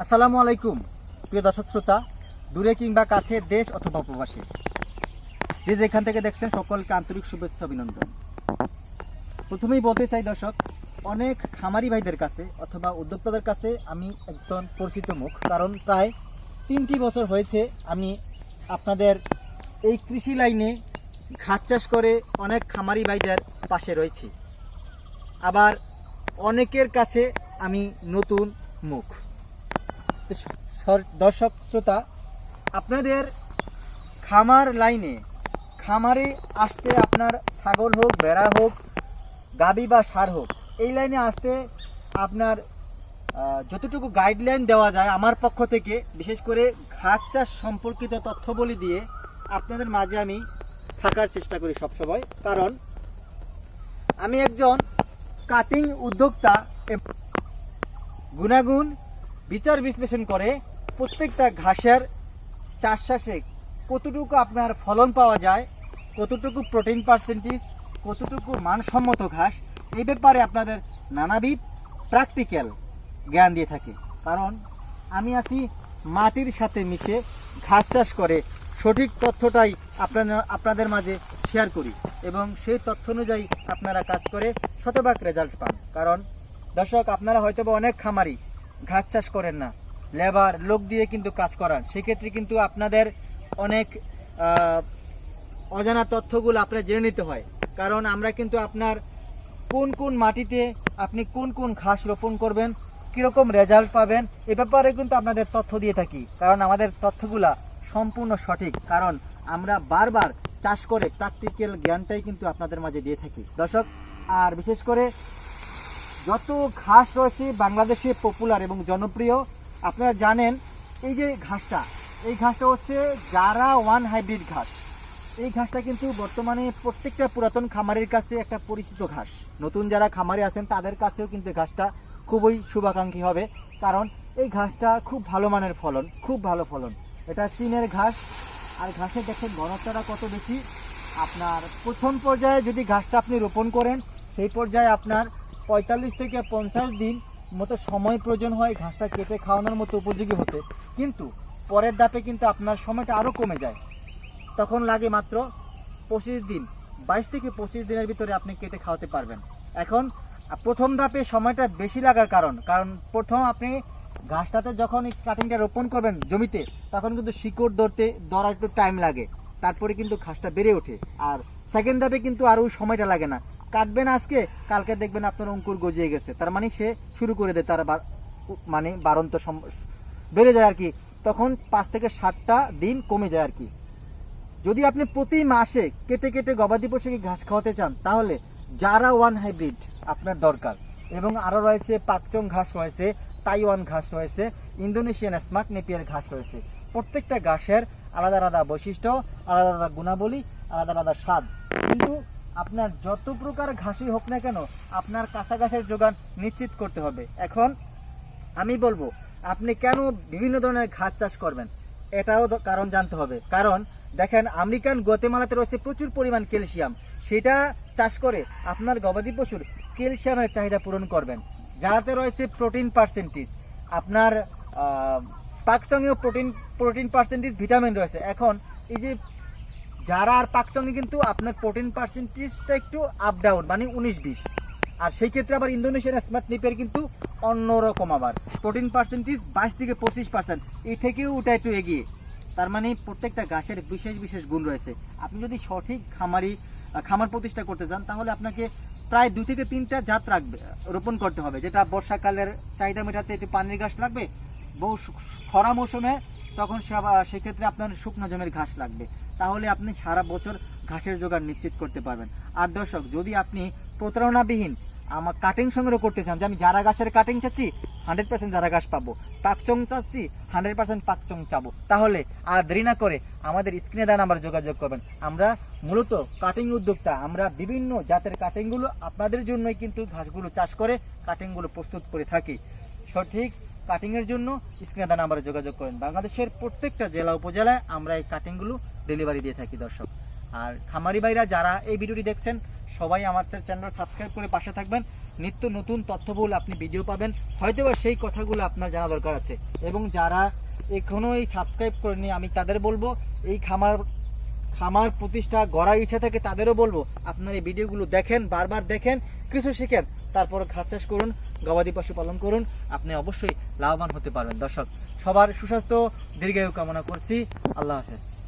আসসালামু আলাইকুম, প্রিয় দর্শক শ্রোতা, দূরে কিংবা কাছে দেশ অথবা প্রবাসী। যে যেখান থেকে দেখছেন, সকলকে আন্তরিক শুভেচ্ছা, অভিনন্দন। প্রথমেই বলতে চাই দর্শক, অনেক খামারি ভাইদের কাছে অথবা উদ্যোক্তাদের কাছে আমি একজন পরিচিত মুখ, কারণ প্রায় তিনটি বছর হয়েছে আমি আপনাদের এই কৃষি লাইনে ঘাস চাষ করে অনেক খামারি ভাইদের পাশে রয়েছি। আবার অনেকের কাছে আমি নতুন মুখ। দর্শক শ্রোতা, আপনাদের খামার লাইনে, খামারে আসতে আপনার ছাগল হোক, ভেড়া হোক, গাবি বা সার হোক, এই লাইনে আসতে আপনার যতটুকু গাইডলাইন দেওয়া যায় আমার পক্ষ থেকে, বিশেষ করে ঘাস চাষ সম্পর্কিত তথ্যবলি দিয়ে আপনাদের মাঝে আমি থাকার চেষ্টা করি সবসময়। কারণ আমি একজন কাটিং উদ্যোক্তা গুণাগুণ বিচার বিশ্লেষণ করে প্রত্যেকটা ঘাসের চাষ কতটুকু আপনার ফলন পাওয়া যায়, কতটুকু প্রোটিন পার্সেন্টেজ কতটুকু মানসম্মত ঘাস, এই ব্যাপারে আপনাদের নানাবিধ প্র্যাকটিক্যাল জ্ঞান দিয়ে থাকি। কারণ আমি আছি মাটির সাথে মিশে ঘাস চাষ করে সঠিক তথ্যটাই আপনারা, আপনাদের মাঝে শেয়ার করি এবং সেই তথ্য অনুযায়ী আপনারা কাজ করে শতভাগ রেজাল্ট পান। কারণ দর্শক, আপনারা হয়তো অনেক খামারি ঘাস চাষ করেন না। লেবার, লোক দিয়ে কিন্তু কাজ করান। সেক্ষেত্রে কিন্তু আপনাদের অনেক অজানা তথ্যগুলো আপনার জেনে নিতে হয়। কারণ আমরা কিন্তু আপনার কোন কোন মাটিতে আপনি কোন কোন ঘাস রোপণ করবেন, কীরকম রেজাল্ট পাবেন, এ ব্যাপারে কিন্তু আপনাদের তথ্য দিয়ে থাকি। কারণ আমাদের তথ্যগুলা সম্পূর্ণ সঠিক। কারণ আমরা বারবার চাষ করে প্র্যাকটিক্যাল জ্ঞানটাই কিন্তু আপনাদের মাঝে দিয়ে থাকি। দর্শক, আর বিশেষ করে যত ঘাস রয়েছে বাংলাদেশে পপুলার এবং জনপ্রিয়, আপনারা জানেন এই যে ঘাসটা, এই ঘাসটা হচ্ছে জারা ওয়ান হাইব্রিড ঘাস। এই ঘাসটা কিন্তু বর্তমানে প্রত্যেকটা পুরাতন খামারের কাছে একটা পরিচিত ঘাস। নতুন যারা খামারে আছেন, তাদের কাছেও কিন্তু ঘাসটা খুবই শুভাকাঙ্ক্ষী হবে। কারণ এই ঘাসটা খুব ভালো মানের ফলন, খুব ভালো ফলন। এটা চীনের ঘাস। আর ঘাসের দেখেন ঘনত্বটা কত বেশি। আপনার প্রথম পর্যায়ে যদি ঘাসটা আপনি রোপণ করেন, সেই পর্যায়ে আপনার পঁয়তাল্লিশ থেকে পঞ্চাশ দিন মতো সময় প্রয়োজন হয় ঘাসটা কেটে খাওয়ানোর মতো উপযোগী হতে। কিন্তু পরের ধাপে কিন্তু আপনার সময়টা আরও কমে যায়। তখন লাগে মাত্র পঁচিশ দিন, বাইশ থেকে পঁচিশ দিনের ভিতরে আপনি কেটে খাওয়াতে পারবেন। এখন প্রথম ধাপে সময়টা বেশি লাগার কারণ কারণ প্রথম আপনি ঘাসটাতে যখন কাটিংটা রোপণ করবেন জমিতে, তখন কিন্তু শিকড় ধরতে, ধরার একটু টাইম লাগে। তারপরে কিন্তু ঘাসটা বেড়ে ওঠে। আর সেকেন্ড ধাপে কিন্তু আর ওই সময়টা লাগে না। কাটবেন আজকে, কালকে দেখবেন আপনার অঙ্কুর গজিয়ে গেছে। তার মানে সে শুরু করে দেয়, তার মানে বারন্ত বেড়ে যায় আর কি। তখন পাঁচ থেকে ষাটটা দিন কমে যায় আর কি। যদি আপনি প্রতি মাসে কেটে কেটে গবাদি পশুকে ঘাস খাওয়াতে চান, তাহলে যারা ওয়ান হাইব্রিড আপনার দরকার। এবং আরও রয়েছে পাকচং ঘাস রয়েছে, তাইওয়ান ঘাস রয়েছে, ইন্দোনেশিয়ান স্মার্ট নেপিয়ার ঘাস রয়েছে। প্রত্যেকটা ঘাসের আলাদা আলাদা বৈশিষ্ট্য, আলাদা আলাদা গুণাবলী, আলাদা আলাদা স্বাদ। কিন্তু আপনার যত প্রকার ঘাসই হোক না কেন, আপনার কাঁচা ঘাসের যোগান নিশ্চিত করতে হবে। এখন আমি বলব, আপনি কেন বিভিন্ন ধরনের ঘাস চাষ করবেন? এটাও কারণ জানতে হবে। কারণ দেখেন, আমেরিকান গতেমালাতে রয়েছে প্রচুর পরিমাণ ক্যালসিয়াম। সেটা চাষ করে আপনার গবাদি পশুর ক্যালসিয়ামের চাহিদা পূরণ করবেন। যাতে রয়েছে প্রোটিন পার্সেন্টেজ। আপনার পাকসঙ্গেও প্রোটিন প্রোটিন পার্সেন্টেজ ভিটামিন রয়েছে। এখন এই যে যারা আর পাকসঙ্গে কিন্তু আপনার প্রোটিন পার্সেন্টেজটা একটু আপ ডাউন মানে উনিশ বিশ। আর সেই ক্ষেত্রে আবার ইন্দোনেশিয়ান স্মার্ট নিপের কিন্তু অন্যরকম আবার। প্রোটিন পার্সেন্টেজ বাইশ থেকে পঁচিশ পার্সেন্ট এই থেকেও ওটা একটু এগিয়ে। তার মানে প্রত্যেকটা গাছের বিশেষ বিশেষ গুণ রয়েছে। আপনি যদি সঠিক খামারি, খামার প্রতিষ্ঠা করতে চান, তাহলে আপনাকে প্রায় দুই থেকে তিনটা জাত রাখবে, রোপণ করতে হবে। যেটা বর্ষাকালের চাহিদা মেটাতে একটু পানির গাছ লাগবে বহু খরা মৌসুমে তখন সেক্ষেত্রে আপনার শুকনো জমির ঘাস লাগবে। তাহলে আপনি সারা বছর ঘাসের জোগাড় নিশ্চিত করতে পারবেন। আর দর্শক, যদি আপনি প্রতারণাবিহীন আমার কাটিং সংগ্রহ করতে চান, যে আমি যারা গাছের কাটিং চাচ্ছি হান্ড্রেড পার্সেন্ট যারা গাছ পাবো, পাকচং চাচ্ছি হান্ড্রেড পার্সেন্ট পাকচং চাবো। তাহলে আর দেরি না করে আমাদের স্ক্রিনে দেন আমার যোগাযোগ করবেন। আমরা মূলত কাটিং উদ্যোক্তা। আমরা বিভিন্ন জাতের কাটিংগুলো আপনাদের জন্যই কিন্তু ঘাসগুলো চাষ করে কাটিংগুলো প্রস্তুত করে থাকি। সঠিক কাটিংয়ের জন্য স্ক্রিনে আমরা যোগাযোগ করেন। বাংলাদেশের প্রত্যেকটা জেলা উপজেলায় আমরা এই কাটিংগুলো ডেলিভারি দিয়ে থাকি, দর্শক। আর খামারি ভাইরা যারা এই ভিডিওটি দেখছেন, সবাই আমার চ্যানেল সাবস্ক্রাইব করে পাশে থাকবেন। নিত্য নতুন তথ্যবহুল আপনি ভিডিও পাবেন। হয়তোবা সেই কথাগুলো আপনার জানা দরকার আছে। এবং যারা এখনও এই সাবস্ক্রাইব করেনি আমি তাদের বলব, এই খামার খামার প্রতিষ্ঠা গড়ার ইচ্ছা থাকে তাদেরও বলব, আপনার এই ভিডিওগুলো দেখেন, বারবার দেখেন, কিছু শিখেন তারপর খাত চাষ করুন, গবাদি পশু পালন করুন। আপনি অবশ্যই লাভবান হতে পারবেন। দর্শক সবার সুস্বাস্থ্য দীর্ঘায়ু কামনা করছি। আল্লাহ হাফেজ।